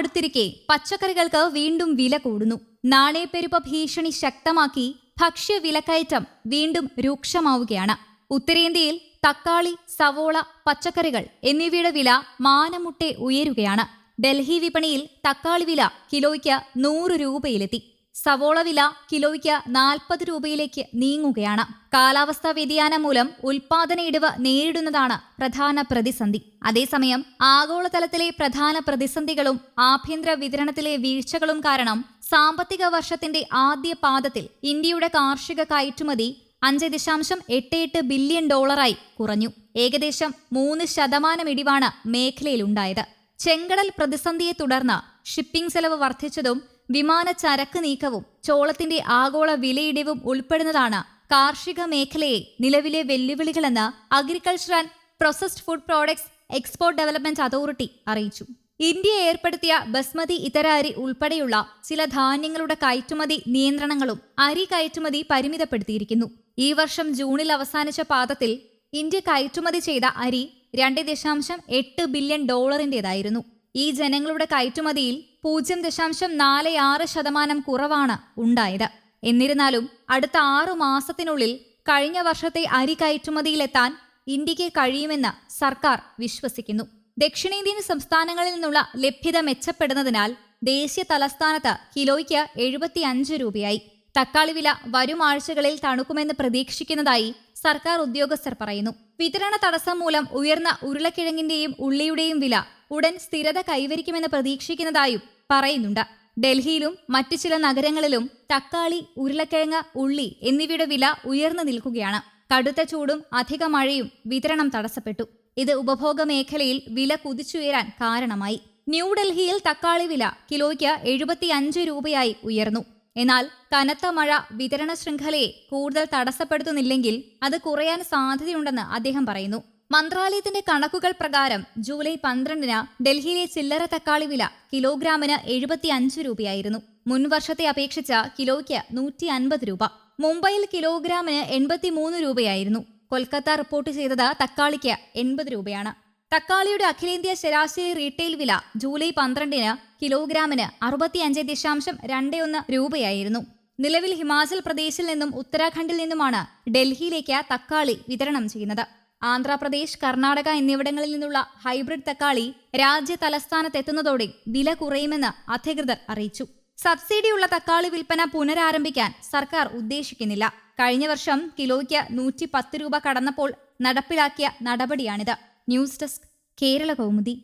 അടുത്തിരിക്കെ പച്ചക്കറികൾക്ക് വീണ്ടും വില കൂടുന്നു. നാണയപ്പെരുപ്പ ഭീഷണി ശക്തമാക്കി ഭക്ഷ്യ വിലക്കയറ്റം വീണ്ടും രൂക്ഷമാവുകയാണ്. ഉത്തരേന്ത്യയിൽ തക്കാളി സവോള പച്ചക്കറികൾ എന്നിവയുടെ വില മാനമുട്ടെ ഉയരുകയാണ്. ഡൽഹി വിപണിയിൽ തക്കാളി വില കിലോയ്ക്ക് നൂറ് രൂപയിലെത്തി. സവോള വില കിലോയ്ക്ക് നാൽപ്പത് രൂപയിലേക്ക് നീങ്ങുകയാണ്. കാലാവസ്ഥാ വ്യതിയാനം മൂലം ഉൽപാദന ഇടിവ് നേരിടുന്നതാണ് പ്രധാന പ്രതിസന്ധി. അതേസമയം ആഗോളതലത്തിലെ പ്രധാന പ്രതിസന്ധികളും ആഭ്യന്തര വിതരണത്തിലെ വീഴ്ചകളും കാരണം സാമ്പത്തിക വർഷത്തിന്റെ ആദ്യ പാദത്തിൽ ഇന്ത്യയുടെ കാർഷിക കയറ്റുമതി അഞ്ച് ദശാംശം എട്ട് എട്ട് ബില്യൺ ഡോളറായി കുറഞ്ഞു. ഏകദേശം മൂന്ന് ശതമാനം ഇടിവാണ് മേഖലയിലുണ്ടായത്. ചെങ്കടൽ പ്രതിസന്ധിയെ തുടർന്ന് ഷിപ്പിംഗ് ചെലവ് വർദ്ധിച്ചതും വിമാന ചരക്ക് നീക്കവും ചോളത്തിന്റെ ആഗോള വിലയിടിവും ഉൾപ്പെടുന്നതാണ് കാർഷിക മേഖലയെ നിലവിലെ വെല്ലുവിളികളെന്ന് agriculture and processed food products export development authority അറിയിച്ചു. ഇന്ത്യ ഏർപ്പെടുത്തിയ ബസ്മതി ഇതര അരി ഉൾപ്പെടെയുള്ള ചില ധാന്യങ്ങളുടെ കയറ്റുമതി നിയന്ത്രണങ്ങളും അരി കയറ്റുമതി പരിമിതപ്പെടുത്തിയിരിക്കുന്നു. ഈ വർഷം ജൂണിൽ അവസാനിച്ച പാദത്തിൽ ഇന്ത്യ കയറ്റുമതി ചെയ്ത അരി രണ്ട് ദശാംശം എട്ട് ബില്യൺ ഡോളറിന്റേതായിരുന്നു. ഈ ജനങ്ങളുടെ കയറ്റുമതിയിൽ പൂജ്യം ദശാംശം നാല് ആറ് ശതമാനം കുറവാണ് ഉണ്ടായത്. എന്നിരുന്നാലും അടുത്ത ആറു മാസത്തിനുള്ളിൽ കഴിഞ്ഞ വർഷത്തെ അരി കയറ്റുമതിയിലെത്താൻ ഇന്ത്യയ്ക്ക് കഴിയുമെന്ന് സർക്കാർ വിശ്വസിക്കുന്നു. ദക്ഷിണേന്ത്യൻ സംസ്ഥാനങ്ങളിൽ നിന്നുള്ള ലഭ്യത മെച്ചപ്പെടുന്നതിനാൽ ദേശീയ തലസ്ഥാനത്ത് കിലോയ്ക്ക് എഴുപത്തിയഞ്ച് രൂപയായി. തക്കാളി വില വരും ആഴ്ചകളിൽ തണുക്കുമെന്ന് പ്രതീക്ഷിക്കുന്നതായി സർക്കാർ ഉദ്യോഗസ്ഥർ പറയുന്നു. വിതരണ തടസ്സം മൂലം ഉയർന്ന ഉരുളക്കിഴങ്ങിന്റെയും ഉള്ളിയുടെയും വില ഉടൻ സ്ഥിരത കൈവരിക്കുമെന്ന് പ്രതീക്ഷിക്കുന്നതായും പറയുന്നുണ്ട്. ഡൽഹിയിലും മറ്റു ചില നഗരങ്ങളിലും തക്കാളി ഉരുളക്കിഴങ്ങ് ഉള്ളി എന്നിവയുടെ വില ഉയർന്നു നിൽക്കുകയാണ്. കടുത്ത ചൂടും അധിക മഴയും വിതരണം തടസ്സപ്പെട്ടു. ഇത് ഉപഭോഗ മേഖലയിൽ വില കുതിച്ചുയരാൻ കാരണമായി. ന്യൂഡൽഹിയിൽ തക്കാളി വില കിലോയ്ക്ക് എഴുപത്തിയഞ്ച് രൂപയായി ഉയർന്നു. എന്നാൽ കനത്ത മഴ വിതരണ ശൃംഖലയെ കൂടുതൽ തടസ്സപ്പെടുത്തുന്നില്ലെങ്കിൽ അത് കുറയാൻ സാധ്യതയുണ്ടെന്ന് അദ്ദേഹം പറയുന്നു. മന്ത്രാലയത്തിന്റെ കണക്കുകൾ പ്രകാരം ജൂലൈ പന്ത്രണ്ടിന് ഡൽഹിയിലെ ചില്ലറ തക്കാളി വില കിലോഗ്രാമിന് എഴുപത്തിയഞ്ച് രൂപയായിരുന്നു. മുൻ വർഷത്തെ അപേക്ഷിച്ച് കിലോയ്ക്ക് നൂറ്റി അൻപത് രൂപ. മുംബൈയിൽ കിലോഗ്രാമിന് എൺപത്തിമൂന്ന് രൂപയായിരുന്നു. കൊൽക്കത്ത റിപ്പോർട്ട് ചെയ്തത് തക്കാളിക്ക് എൺപത് രൂപയാണ്. തക്കാളിയുടെ അഖിലേന്ത്യാ ശരാശരി റീറ്റെയിൽ വില ജൂലൈ പന്ത്രണ്ടിന് കിലോഗ്രാമിന് അറുപത്തിയഞ്ച് ദശാംശം രണ്ട് ഒന്ന് രൂപയായിരുന്നു. നിലവിൽ ഹിമാചൽ പ്രദേശിൽ നിന്നും ഉത്തരാഖണ്ഡിൽ നിന്നുമാണ് ഡൽഹിയിലേക്ക് തക്കാളി വിതരണം ചെയ്യുന്നത്. ആന്ധ്രാപ്രദേശ് കർണാടക എന്നിവിടങ്ങളിൽ നിന്നുള്ള ഹൈബ്രിഡ് തക്കാളി രാജ്യ തലസ്ഥാനത്തെത്തുന്നതോടെ വില കുറയുമെന്ന് അധികൃതർ അറിയിച്ചു. സബ്സിഡിയുള്ള തക്കാളി വിൽപ്പന പുനരാരംഭിക്കാൻ സർക്കാർ ഉദ്ദേശിക്കുന്നില്ല. കഴിഞ്ഞ വർഷം കിലോയ്ക്ക് നൂറ്റി പത്ത് രൂപ കടന്നപ്പോൾ നടപ്പിലാക്കിയ നടപടിയാണിത്. News desk Kerala Kaumudi